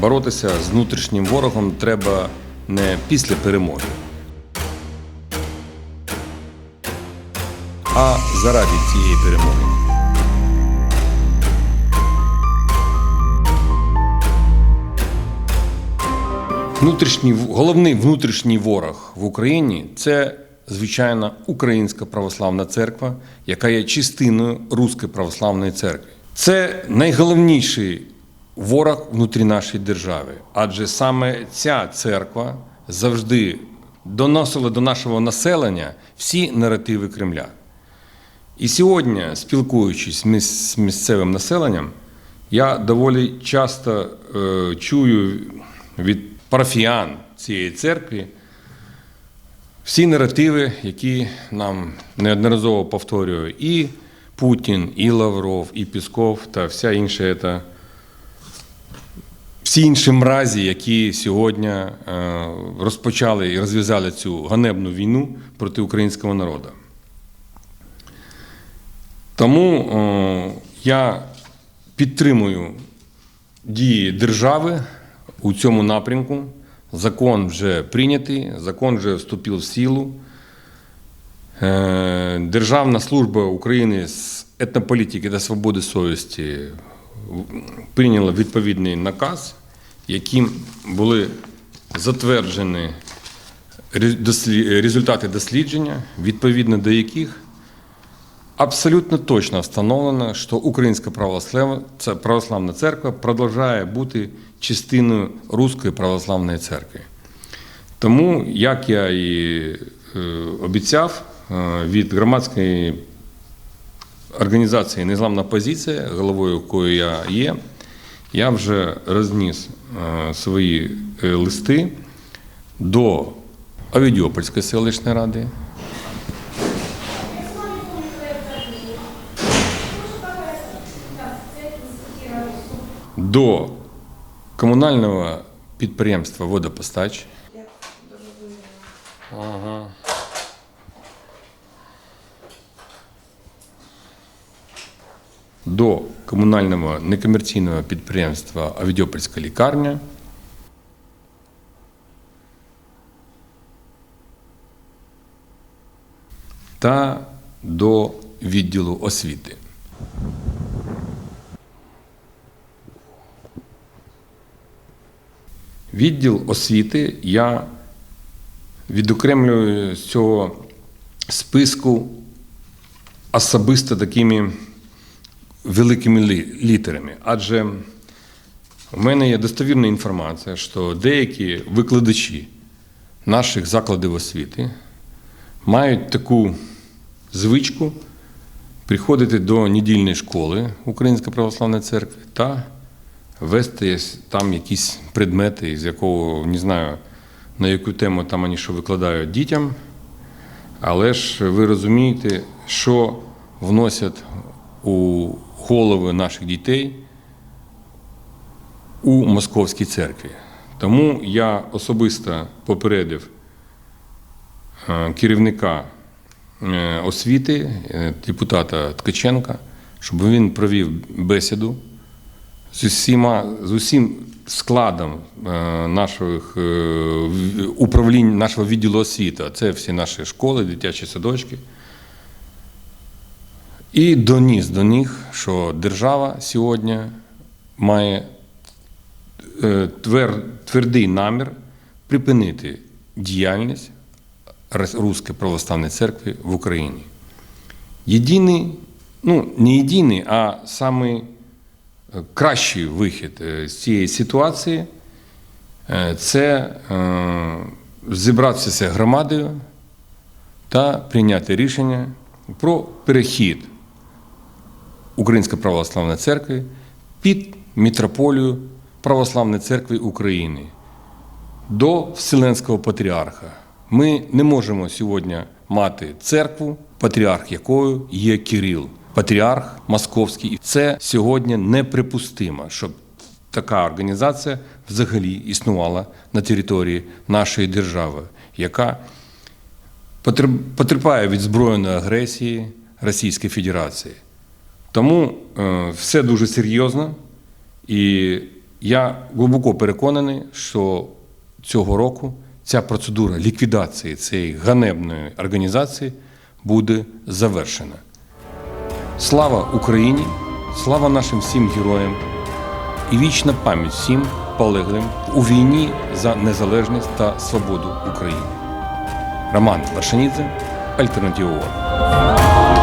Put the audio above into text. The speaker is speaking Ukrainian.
боротися з внутрішнім ворогом треба не після перемоги, а заради цієї перемоги. Внутрішній, головний внутрішній ворог в Україні це, звичайно, Українська православна церква, яка є частиною Руської православної церкви. Це найголовніший ворог внутрі нашої держави, адже саме ця церква завжди доносила до нашого населення всі наративи Кремля. І сьогодні, спілкуючись з місцевим населенням, я доволі часто е, чую від парафіян цієї церкви всі наративи, які нам неодноразово повторює і Путін, і Лавров, і Пісков та вся інша ета, всі інші мразі, які сьогодні е, розпочали і розв'язали цю ганебну війну проти українського народу. Тому е, я підтримую дії держави у цьому напрямку. Закон вже прийнятий, закон вже вступив в силу. Е, Державна служба України з етнополітики та свободи совісті прийняла відповідний наказ, яким були затверджені результати дослідження, відповідно до яких Абсолютно точно встановлено, що Українська православна, церква продовжує бути частиною Руської православної церкви. Тому, як я і е, обіцяв, е, від громадської організації Незламна позиція, головою якої я є, я вже розніс е, свої е, листи до Авідіопольської селищної ради, до комунального підприємства водопостач. Ага. До комунального некомерційного підприємства Авідіопольська лікарня. Та до відділу освіти. Відділ освіти я відокремлюю з цього списку особисто такими великими лі- літерами. Адже у мене є достовірна інформація, що деякі викладачі наших закладів освіти мають таку звичку приходити до недільної школи Української православної церкви та вести там якісь предмети, з якого не знаю на яку тему там вони що викладають дітям. Але ж ви розумієте, що вносять у голови наших дітей у Московській церкві. Тому я особисто попередив е, керівника е, освіти, е, депутата Ткаченка, щоб він провів бесіду з усіма, з усім складом наших управлінь нашого відділу освіти. Це всі наші школи, дитячі садочки. І доніс до них, що держава сьогодні має е, твер, твердий намір припинити діяльність Руської православної церкви в Україні. Єдиний, ну не єдиний, а самий е, кращий вихід е, з цієї ситуації це зібратися громадою та прийняти рішення про перехід Української православної церкви під мітрополію Православної церкви України до Вселенського патріарха. Ми не можемо сьогодні мати церкву, патріарх якою є Кирил, патріарх Московський. Це сьогодні неприпустимо, щоб така організація взагалі існувала на території нашої держави, яка потерпає від збройної агресії Російської Федерації. Тому е, все дуже серйозно і Я глибоко переконаний, що цього року ця процедура ліквідації цієї ганебної організації буде завершена. Слава Україні! Слава нашим всім героям і вічна пам'ять всім полеглим у війні за незалежність та свободу України. Роман Вершанідзе, Альтернатива.